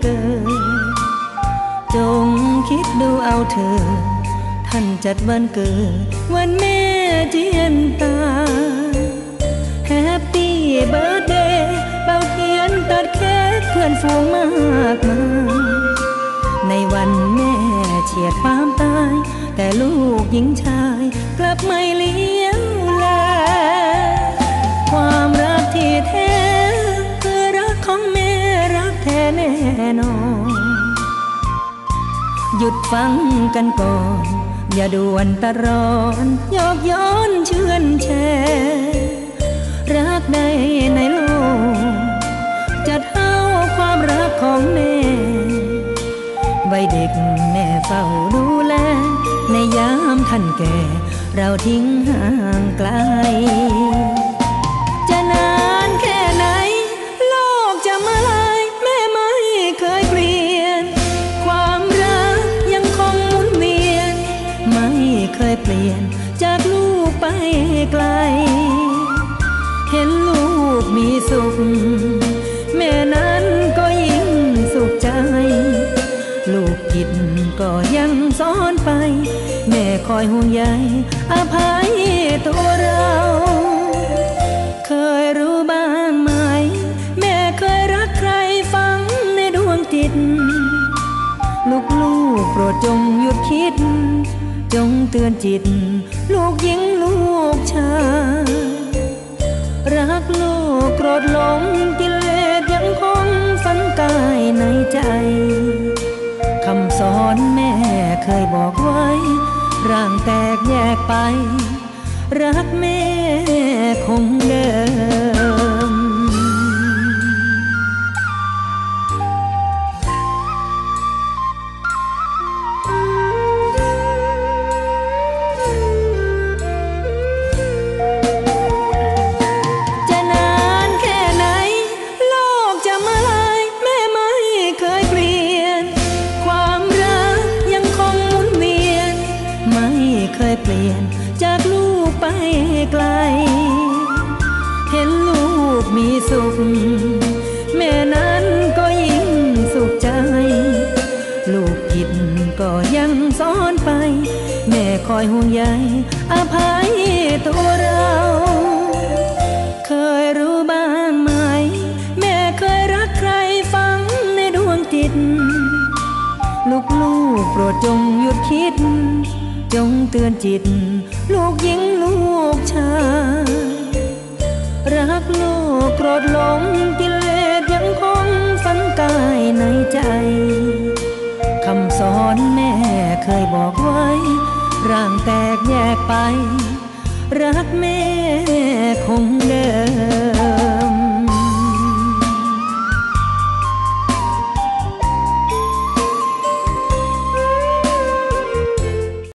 เกิน จงคิดดูเอาเธอ ท่านจัดวันเกิด วันแม่เจียนตาแฮปปี้เบิร์ดเดย์เป่าเทียนตัดเค้กเพื่อนฝูงมากมายในวันแม่เฉียดความตาย แต่ลูกหญิงชายกลับไม่ น่นอน หยุดฟังกันก่อน อย่าด่วนตะรอนยอกย้อนเชื่อนแชรักใดในโลกจะเท่าความรักของแม่วัยเด็กแม่เฝ้าดูแล ในยามท่านแก่ เราทิ้งห่างไกล เปลี่ยนจากลูกไปไกล เห็นลูกมีสุข แม่นั้นก็ยิ่งสุขใจ ลูกผิดก็ยังสอนไป แม่คอยห่วงใยอภัยตัวเราเคยรู้บ้างไหม แม่เคยรักใครฟังในดวงจิต ลูกลูกโปรดจงหยุดคิด จงเตือนจิต ลูกหญิงลูกชายรักลูกโกรธหลงกิเลสยังคงฝันกายในใจคำสอนแม่เคยบอกไว้ ร่างแตกแยกไป รักแม่คงเดิม เคยเปลี่ยนจากลูกไปไกล เห็นลูกมีสุข แม่นั้นก็ยิ่งสุขใจ ลูกผิดก็ยังสอนไป แม่คอยห่วงใยอภัยตัวเรา เคยรู้บ้างไหม แม่เคยรักใครฟังในดวงจิต ลูกลูกโปรดจงหยุดคิด จงเตือนจิต ลูกหญิงลูกชายรักลูกโกรธหลงกิเลสยังคงฝันกายในใจคำสอนแม่เคยบอกไว้ ร่างแตกแยกไป รักแม่คงเดิม